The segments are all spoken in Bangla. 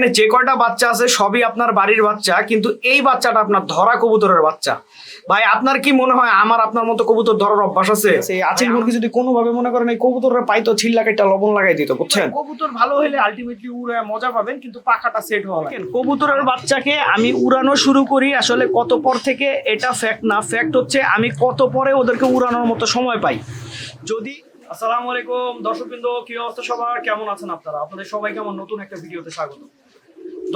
এখানে যে কয়টা বাচ্চা আছে সবই আপনার বাড়ির বাচ্চা কিন্তু এই বাচ্চাটা আপনার ধরা কবুতরের বাচ্চা। ভাই আপনার কি মনে হয়? আমার আপনার মতো কবুতর ধরার অভ্যাস আছে? এই আচিল মুরগি যদি কোনো ভাবে মনে করেন এই কবুতরের পাইতো ছিল্লা কাইটা লবণ লাগাই দিত বুঝছেন? কবুতর ভালো হলে আলটিমেটলি উড়ে মজা পাবেন কিন্তু পাখাটা সেট হওয়া লাগে। কবুতরের বাচ্চাকে আমি উড়ানো শুরু করি আসলে কত পর থেকে এটা ফ্যাক্ট না। ফ্যাক্ট হচ্ছে আমি কত পরে ওদেরকে উড়ানোর মতো সময় পাই। যদি আসসালামু আলাইকুম দর্শকবৃন্দ কি অবস্থা সবার? কেমন আছেন আপনারা? আপনাদের সবাইকে আমার নতুন একটা ভিডিওতে স্বাগত।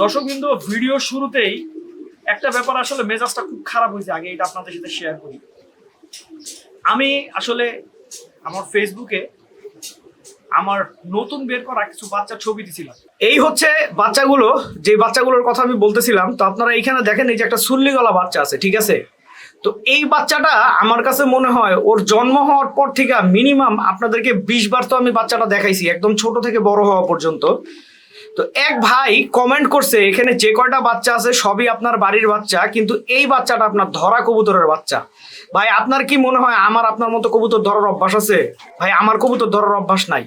দর্শকবৃন্দ ভিডিও শুরুতেই একটা ব্যাপার আসলে মেজাজটা খুব খারাপ হয়েছে, আগে এটা আপনাদের সাথে শেয়ার করি। আমি আসলে আমার ফেসবুকে আমার নতুন বের করা কিছু বাচ্চার ছবি দিছিলাম। এই হচ্ছে বাচ্চাগুলো যে বাচ্চাগুলোর কথা আমি বলতেছিলাম, তো আপনারা এইখানে দেখেন এই যে একটা সুল্লি গলা বাচ্চা আছে, ঠিক আছে? তো এই বাচ্চাটা আমার কাছে মনে হয় ওর জন্ম হওয়ার পর থেকে মিনিমাম আপনাদেরকে বিশ বার তো আমি বাচ্চাটা দেখাইছি, একদম ছোট থেকে বড় হওয়া পর্যন্ত। তো এক ভাই কমেন্ট করছে, এখানে যে কয়টা বাচ্চা আছে সবই আপনার বাড়ির বাচ্চা, কিন্তু এই বাচ্চাটা আপনার ধরা কবুতরের বাচ্চা। ভাই, আপনার কি মনে হয় আমার আপনার মতো কবুতর ধরার অভ্যাস আছে? ভাই, আমার কবুতর ধরার অভ্যাস নাই।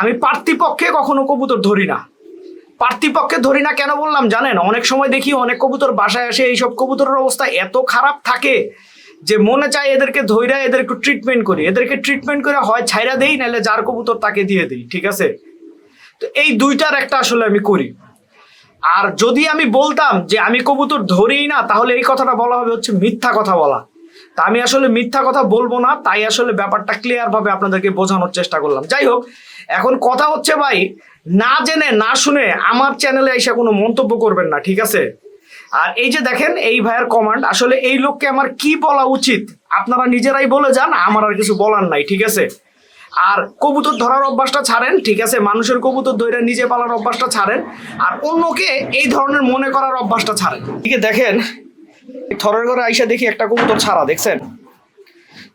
আমি পার্থিপক্ষে কখনো কবুতর ধরি না। পার্থিপক্ষে ধরি না কেন বললাম জানেন? অনেক সময় দেখি অনেক কবুতর বাসায় আসে, এইসব কবুতরের অবস্থা এত খারাপ থাকে যে মনে চায় এদেরকে ধৈরা এদেরকে ট্রিটমেন্ট করি। এদেরকে ট্রিটমেন্ট করে হয় ছাইরা দেই নাহলে যার কবুতর তাকে দিয়ে দিই, ঠিক আছে? তো এই দুইটার একটা আসলে আমি করি। আর যদি আমি বলতাম যে আমি কবুতর ধরিই না, তাহলে এই কথাটা বলা হবে হচ্ছে মিথ্যা কথা বলা। তা আমি আসলে মিথ্যা কথা বলব না, তাই আসলে ব্যাপারটা ক্লিয়ার ভাবে আপনাদেরকে বোঝানোর চেষ্টা করলাম। যাই হোক, এখন কথা হচ্ছে ভাই, না জেনে, না শুনে আমার চ্যানেলে এসে কোনো মন্তব্য করবেন না, ঠিক আছে? আর এই যে দেখেন, এই ভাইয়ের কমান্ড আসলে এই লোককে আমার কি বলা উচিত? আপনারা নিজেরাই বলে যান, আমার আর কিছু বলার নাই, ঠিক আছে? আর কবুতর ধরার অভ্যাসটা ছাড়েন, ঠিক আছে? মানুষের কবুতর ধরে নিজে পালার অভ্যাসটা ছাড়েন, আর অন্যকে এই ধরনের মনে করার অভ্যাসটা ছাড়েন। ঠিক দেখেন, থরের ঘরে আইসা দেখি একটা কবুতর ছাড়া, দেখছেন?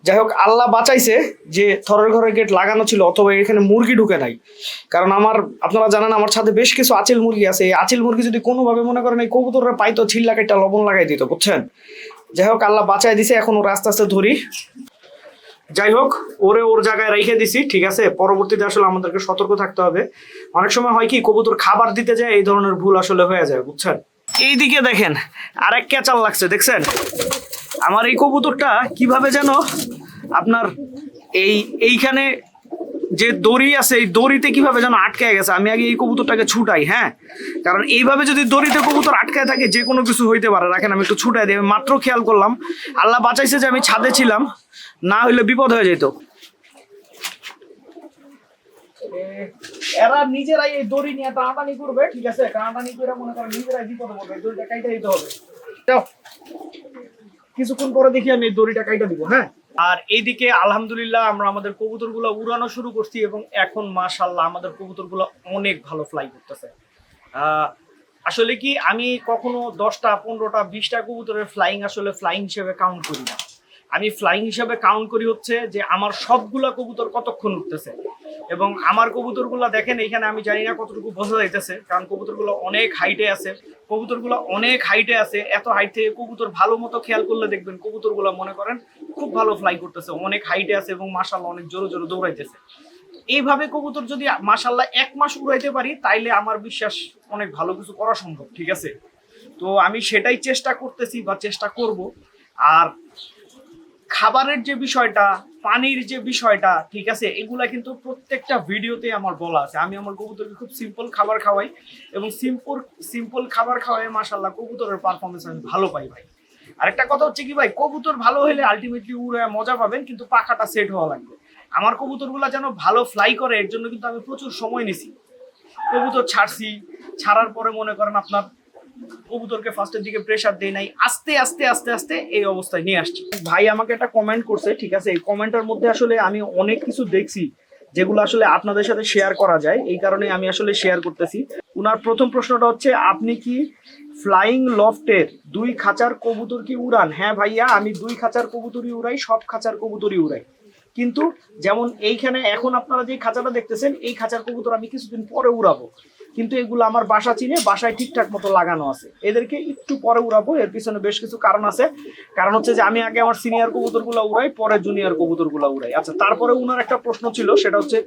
যাই হোক, আল্লাহ বাঁচাইছে যে থরের ঘরের গেট লাগানো ছিল, অথবা এখানে মুরগি ঢুকে নাই। কারণ আমার, আপনারা জানেন, আমার ছাদে বেশ কিছু আচিল মুরগি আছে। এই আচিল মুরগি যদি কোনোভাবে মনে করেন এই কবুতরের পাইতো, ছিল্লা কাইটা লবণ লাগাই দিত, বুঝছেন? যাই হোক, আল্লাহ বাঁচাই দিছে, এখন ওরা আস্তে আস্তে ধরি। যাই হোক ওরে ওর জায়গায় রেখে দিছি, ঠিক আছে? পরবর্তীতে আসলে আমাদেরকে সতর্ক থাকতে হবে। অনেক সময় হয় কি, কবুতর খাবার দিতে যায়, এই ধরনের ভুল আসলে হয়ে যায়, বুঝছেন? এইদিকে দেখেন আর এক ক্যাচাল লাগছে, দেখছেন? আমার এই কবুতরটা কীভাবে যেন আপনার এই এইখানে যে দড়ি আছে, এই দড়িতে কীভাবে যেন আটকে গেছে, আমি আগে এই কবুতরটাকে ছুটাই হ্যাঁ? কারণ এইভাবে যদি দড়িতে কবুতর আটকায় থাকে, যে কোনো কিছু হইতে পারে। রাখেন, আমি একটু ছুটাই দিই মাত্র খেয়াল করলাম। আল্লাহ বাঁচাইছে যে আমি ছাদে ছিলাম, না হইলে বিপদ হয়ে যেত এরা নিজেরাই এই দড়ি নিয়ে টানাটানি করবে, ঠিক আছে? টানাটানি করে মনে করেন নিজেরাই বিপদে এই দড়িটা কাইটা দিতে হবে। কিছুক্ষণ পরে দেখি আমি এই দড়িটা কাইটা দিব হ্যাঁ? আর এইদিকে আলহামদুলিল্লাহ আমরা আমাদের কবুতরগুলো উড়ানো শুরু করছি এবং এখন মাশাল্লাহ আমাদের কবুতরগুলো অনেক ভালো ফ্লাই করতেছে। আসলে কি আমি কখনো দশটা, পনেরোটা, বিশটা কবুতরের ফ্লাইং আসলে ফ্লাইং হিসেবে কাউন্ট করি না। আমি ফ্লাইং হিসেবে কাউন্ট করি হচ্ছে যে আমার সবগুলা কবুতর কতক্ষণ উঠতেছে? এবং আমার কবুতরগুলো দেখেন এখানে আমি জানি না কতটুকু বোঝা যাইতেছে, কারণ কবুতরগুলো অনেক হাইটে আছে। কবুতরগুলো অনেক হাইটে আছে, এত হাইট থেকে কবুতর ভালো মতো খেয়াল করলে দেখবেন কবুতরগুলো, মনে করেন, খুব ভালো ফ্লাই করতেছে, অনেক হাইটে আছে এবং মাসাল্লাহ অনেক জোরে জোরে দৌড়াইতেছে। এইভাবে কবুতর যদি মাসাল্লাহ এক মাস উড়াইতে পারি, তাইলে আমার বিশ্বাস অনেক ভালো কিছু করা সম্ভব, ঠিক আছে? তো আমি সেটাই চেষ্টা করতেছি বা চেষ্টা করব। আর খাবারের যে বিষয়টা, পানির যে বিষয়টা, ঠিক আছে, এগুলা কিন্তু প্রত্যেকটা ভিডিওতে আমার বলা আছে। আমি আমার কবুতরকে খুব সিম্পল খাবার খাওয়াই এবং সিম্পল সিম্পল খাবার খাওয়াই মাসাল্লাহ কবুতরের পারফরমেন্স আমি ভালো পাই ভাই। আরেকটা কথা হচ্ছে কি ভাই, কবুতর ভালো হলে আলটিমেটলি উড়ে মজা পাবেন, কিন্তু পাখাটা সেট হওয়া লাগবে। আমার কবুতরগুলো যেন ভালো ফ্লাই করে, এর জন্য কিন্তু আমি প্রচুর সময় নিছি। কবুতর ছাড়ছি, ছাড়ার পরে মনে করেন আপনার কবুতরকে ফার্স্টের দিকে প্রেসার দেই নাই, আস্তে আস্তে আস্তে আস্তে এই অবস্থায় নিয়ে আসছি। ভাই আমাকে একটা কমেন্ট করছে, ঠিক আছে? এই কমেন্টের মধ্যে আসলে আমি অনেক কিছু দেখছি, যেগুলো আসলে আপনাদের সাথে শেয়ার করা যায়। এই কারণে আমি আসলে শেয়ার করতেছি। উনার প্রথম প্রশ্নটা হচ্ছে, আপনি কি ফ্লাইং লফটের দুই খাঁচার কবুতর কি উড়ান? হ্যাঁ ভাইয়া, আমি দুই খাঁচার কবুতরই উড়াই, সব খাঁচার কবুতরই উড়াই। কিন্তু যেমন এইখানে এখন আপনারা যে খাঁচাটা দেখতেছেন, এই খাঁচার কবুতর আমি কিছুদিন পরে উড়াবো। কিন্তু এগুলো আমার বাসা চিনে, বাসায় ঠিকঠাক মতো লাগানো আছে। এদেরকে একটু পরে উড়াবো, এর পিছনে বেশ কিছু কারণ আছে। কারণ হচ্ছে যে আমি আগে আমার সিনিয়র কবুতরগুলো উড়াই, পরে জুনিয়র কবুতরগুলো উড়াই। আচ্ছা তারপরে উনার একটা প্রশ্ন ছিল, সেটা হচ্ছে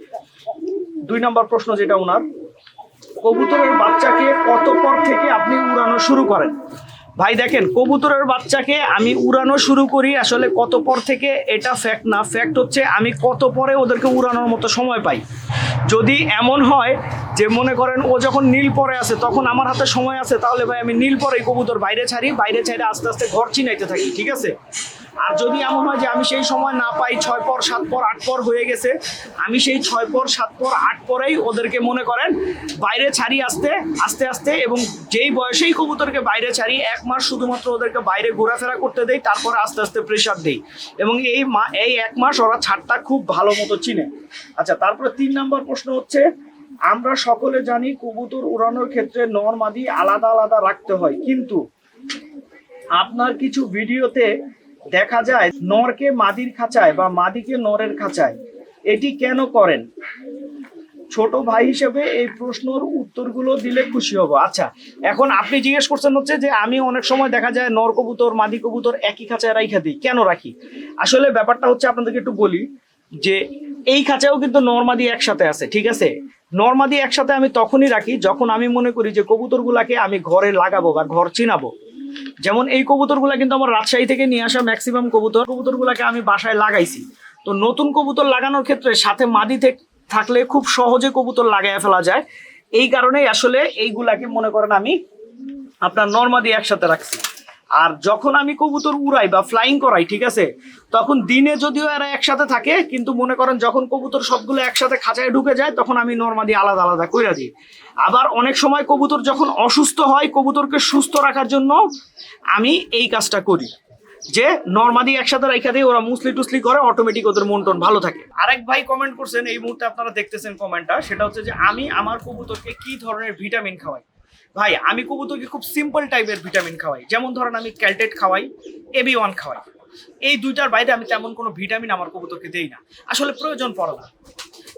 দুই নম্বর প্রশ্ন যেটা উনার, কবুতরের বাচ্চাকে কত পর থেকে আপনি উড়ানো শুরু করেন? ভাই, দেখেন, কবুতরের বাচ্চাকে আমি উড়ানো শুরু করি। আসলে কত পর থেকে এটা ফ্যাক্ট না ফ্যাক্ট হচ্ছে আমি কত পরে ওদেরকে উড়ানোর মতো সময় পাই। যদি এমন হয় যে, মনে করেন ও যখন নীল পরে আছে, তখন আমার হাতে সময় আছে, তাহলে ভাই আমি নীল পরে কবুতর বাইরে ছাড়ি, বাইরে ছাড়ে আস্তে আস্তে ঘর চিনাইতে থাকি, ঠিক আছে? আর যদি এমন হয় যে আমি সেই সময় না পাই, ছয় পর, সাত পর, আট পর হয়ে গেছে, আমি সেই ছয় পর, সাত পর, আট পরেই ওদেরকে মনে করেন বাইরে ছাড়ি আস্তে আস্তে আস্তে এবং যেই বয়সেই কবুতরকে বাইরে ছাড়ি, এক মাস শুধুমাত্র ওদেরকে বাইরে ঘোরাফেরা করতে দেই, তারপরে আস্তে আস্তে প্রেশার দেই। এবং এই মা, এই এক মাস ওরা ছাড়টা খুব ভালো মতো চিনে। আচ্ছা তারপরে তিন নম্বর প্রশ্ন হচ্ছে, আমরা সকলে জানি কবুতর উড়ানোর ক্ষেত্রে নর মাদি আলাদা আলাদা রাখতে হয়, কিন্তু আপনার কিছু ভিডিওতে দেখা যায় নরকে মাদির খাঁচায় বা মাদিকে নরের খাঁচায়। এটি কেন করেন? ছোট ভাই হিসেবে এই প্রশ্নের উত্তরগুলো দিলে খুশি হব। আচ্ছা এখন আপনি জিজ্ঞেস করছেন হচ্ছে যে আমি অনেক সময় দেখা যায় নর কবুতর, মাদি কবুতর একই খাঁচায় রাইখা দিই। কেন রাখি? আসলে ব্যাপারটা হচ্ছে আপনাদেরকে একটু বলি যে এই খাঁচাও কিন্তু নর্মাদি একসাথে আছে, ঠিক আছে? নর্মাদি একসাথে আমি তখনই রাখি যখন আমি মনে করি যে কবুতরগুলাকে আমি ঘরে লাগাবো বা ঘর চিনাবো। যেমন এই কবুতরগুলা কিন্তু আমার রাজশাহী থেকে নিয়ে আসা ম্যাক্সিমাম কবুতর। কবুতরগুলাকে আমি বাসায় লাগাইছি। তো নতুন কবুতর লাগানোর ক্ষেত্রে সাথে মাদি থেক- থাকলে খুব সহজে কবুতর লাগাই ফেলা যায়। এই কারণেই আসলে এইগুলাকে মনে করেন আমি আপনার নর্মাদি একসাথে রাখছি। আর যখন আমি কবুতর উড়াই বা ফ্লাইং করাই, ঠিক আছে, তখন দিনে যদিও এরা একসাথে থাকে, কিন্তু মনে করেন যখন কবুতর সবগুলো একসাথে খাঁচায় ঢুকে যায়, তখন আমি নর্মাদি আলাদা আলাদা কইরা দিই। আবার অনেক সময় কবুতর যখন অসুস্থ হয়, কবুতরকে সুস্থ রাখার জন্য আমি এই কাজটা করি। যে নর্মাদি একসাথে রাইখা দিয়ে ওরা মুসলি টুসলি করে অটোমেটিক ওদের মন টন ভালো থাকে। আরেক ভাই কমেন্ট করছেন, এই মুহূর্তে আপনারা দেখতেছেন কমেন্টটা সেটা হচ্ছে যে আমি আমার কবুতরকে কি ধরনের ভিটামিন খাওয়াই? ভাই, আমি কবুতরকে খুব সিম্পল টাইপের ভিটামিন খাওয়াই। যেমন ধরেন আমি ক্যালটেট খাওয়াই এবি ওয়ান খাওয়াই। এই দুইটার বাইরে আমি তেমন কোনো ভিটামিন আমার কবুতরকে দেই না। আসলে প্রয়োজন পড়ে না।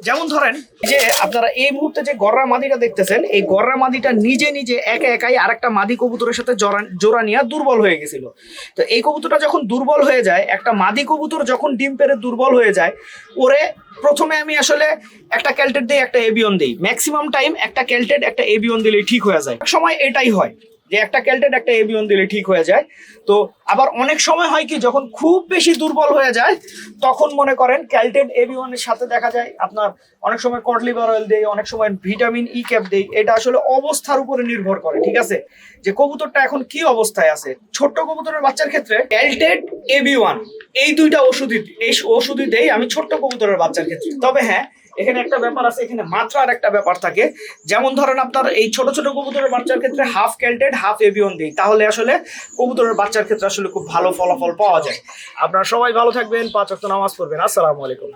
যেমন ধরেন যে আপনারা এই মুহূর্তে যে গররা মাদিটা দেখতেছেন, এই গররা মাদিটা নিজে নিজে একা একাই আরেকটা মাদি কবুতরের সাথে জোড়া নিয়ে দুর্বল হয়ে গেছিল। তো এই কবুতরটা যখন দুর্বল হয়ে যায়, একটা মাদি কবুতর যখন ডিম পেরে দুর্বল হয়ে যায়, ওরে প্রথমে আমি আসলে একটা ক্যালটেট দিই, একটা এবিয়ন দিই। ম্যাক্সিমাম টাইম একটা ক্যালটেড একটা এবিয়ন দিলেই ঠিক হয়ে যায়। সময় এটাই হয়। যে একটা ক্যালটেট একটা এবিয়ন দিলে ঠিক হয়ে যায়। তো আবার অনেক সময় হয় কি, যখন খুব বেশি দুর্বল হয়ে যায়, তখন মনে করেন ক্যালটেট এবিওনের সাথে দেখা যায়, আপনার অনেক সময় কডলিভার অয়েল দেয় অনেক সময় ভিটামিন ই ক্যাপ দেয় এটা আসলে অবস্থার উপরে নির্ভর করে, ঠিক আছে? যে কবুতরটা এখন কি অবস্থায় আছে? ছোট্ট কবুতরের বাচ্চার ক্ষেত্রে ক্যালটেট এবি ওয়ান এই দুইটা ওষুধই, এই ওষুধই দেই আমি ছোট্ট কবুতরের বাচ্চার ক্ষেত্রে। তবে হ্যাঁ এখানে একটা ব্যাপার আছে, এখানে মাত্রার একটা ব্যাপার থাকে। যেমন ধরেন আপনার এই ছোট ছোট কবুতরের বাচ্চার ক্ষেত্রে হাফ ক্যালটেড হাফ এভিয়ন দিই। তাহলে আসলে কবুতরের বাচ্চার ক্ষেত্রে আসলে খুব ভালো ফলাফল পাওয়া যায়। আপনারা সবাই ভালো থাকবেন, পাঁচ অক্ট নামাজ পড়বেন। আসসালামু আলাইকুম।